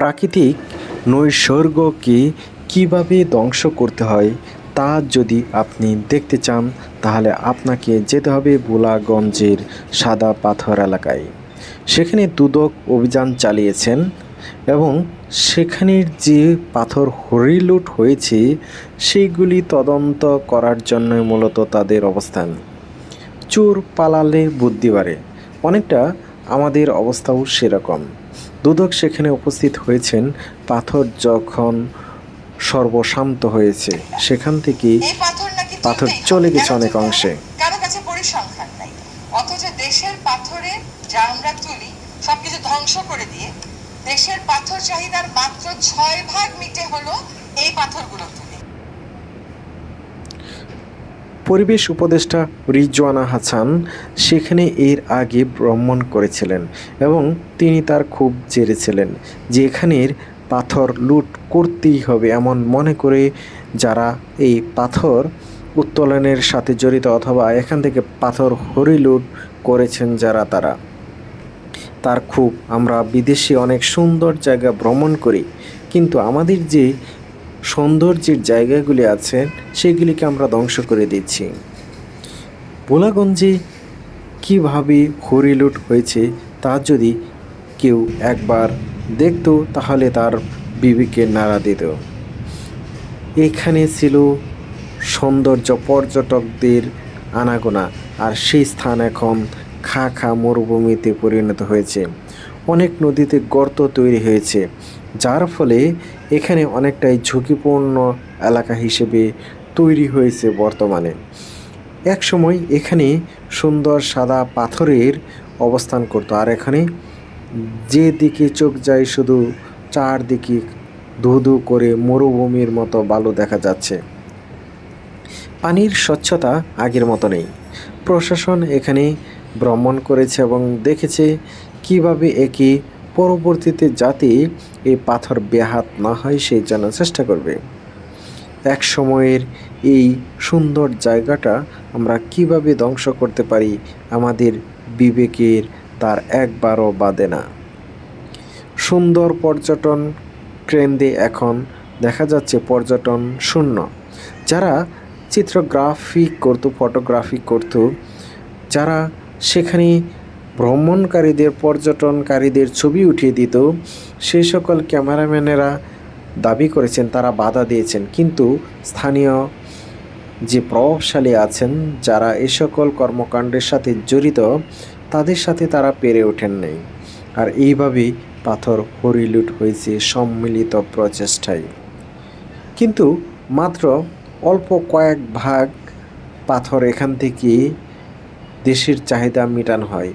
প্রাকৃতিক নৈসর্গকে কীভাবে ধ্বংস করতে হয়, তা যদি আপনি দেখতে চান, তাহলে আপনাকে যেতে হবে ভোলাগঞ্জের সাদা পাথর এলাকায়। সেখানে দুদক অভিযান চালিয়েছেন এবং সেখানের যে পাথর হরিলুট হয়েছে, সেইগুলি তদন্ত করার জন্য মূলত তাদের অবস্থান। চোর পালালে বুদ্ধি বাড়ে অনেকটা আমাদের অবস্থাও সেরকম। দুদক সেখানে উপস্থিত হয়েছেন। পাথর যখন সর্বশান্ত হয়েছে সেখান থেকে পাথর চলে গেছে অনেক অংশে। কারও কাছে পরিসংখ্যান নাই। অথচ দেশের পাথরে যা আমরা তুলি সবকিছু ধ্বংস করে দিয়ে দেশের পাথর চাহিদার মাত্র ছয় ভাগ মিটে হলো এই পাথরগুলো তুলে পরিবেশ উপদেষ্টা রিজওয়ানা হাসান সেখানে এর আগে ভ্রমণ করেছিলেন এবং তিনি তার খুব জেরেছিলেন যে এখানের পাথর লুট করতেই হবে এমন মনে করে যারা এই পাথর উত্তোলনের সাথে জড়িত অথবা এখান থেকে পাথর হরি হরিলুট করেছেন যারা তারা। তার খুব আমরা বিদেশে অনেক সুন্দর জায়গা ভ্রমণ করি, কিন্তু আমাদের যে সৌন্দর্যের জায়গাগুলি আছে, সেগুলিকে আমরা ধ্বংস করে দিচ্ছি। ভোলাগঞ্জে কীভাবে হরিলুট হয়েছে, তা যদি কেউ একবার দেখতো, তাহলে তার বিবেকে নাড়া দিত। এখানে ছিল সৌন্দর্য পর্যটকদের আনাগোনা, আর সেই স্থান এখন খা খা মরুভূমিতে পরিণত হয়েছে। অনেক নদীতে গর্ত তৈরি হয়েছে, যার ফলে এখানে অনেকটাই ঝুঁকিপূর্ণ এলাকা হিসেবে তৈরি হয়েছে বর্তমানে। এক সময় এখানে সুন্দর সাদা পাথরের অবস্থান করতো, আর এখানে যে দিকে চোখ যায় শুধু চারদিকে ধু ধু করে মরুভূমির মতো বালু দেখা যাচ্ছে। পানির স্বচ্ছতা আগের মতো নেই। প্রশাসন এখানে ভ্রমণ করেছে এবং দেখেছে কীভাবে একে পরবর্তীতে যাতে এই পাথর ব্যাহাত না হয় সেই জন্য চেষ্টা করবে। এক সময়ের এই সুন্দর জায়গাটা আমরা কীভাবে ধ্বংস করতে পারি আমাদের বিবেকের তার একবারও বাদে না। সুন্দর পর্যটন কেন্দ্রে এখন দেখা যাচ্ছে পর্যটন শূন্য। যারা চিত্রগ্রাফি করতো, ফটোগ্রাফি করতো, যারা সেখানে ভ্রমণকারীদের, পর্যটনকারীদের ছবি উঠিয়ে দিত। সেই সকল ক্যামেরাম্যানেরা দাবি করেছেন, তারা বাধা দিয়েছেন। কিন্তু স্থানীয় যে প্রভাবশালী আছেন, যারা এ সকল কর্মকাণ্ডের সাথে জড়িত, তাদের সাথে তারা পেরে ওঠেন নাই। আর এইভাবেই পাথর হরিলুট হয়েছে সম্মিলিত প্রচেষ্টায়। কিন্তু মাত্র অল্প কয়েক ভাগ পাথর এখান থেকে দেশের চাহিদা মেটানো হয়।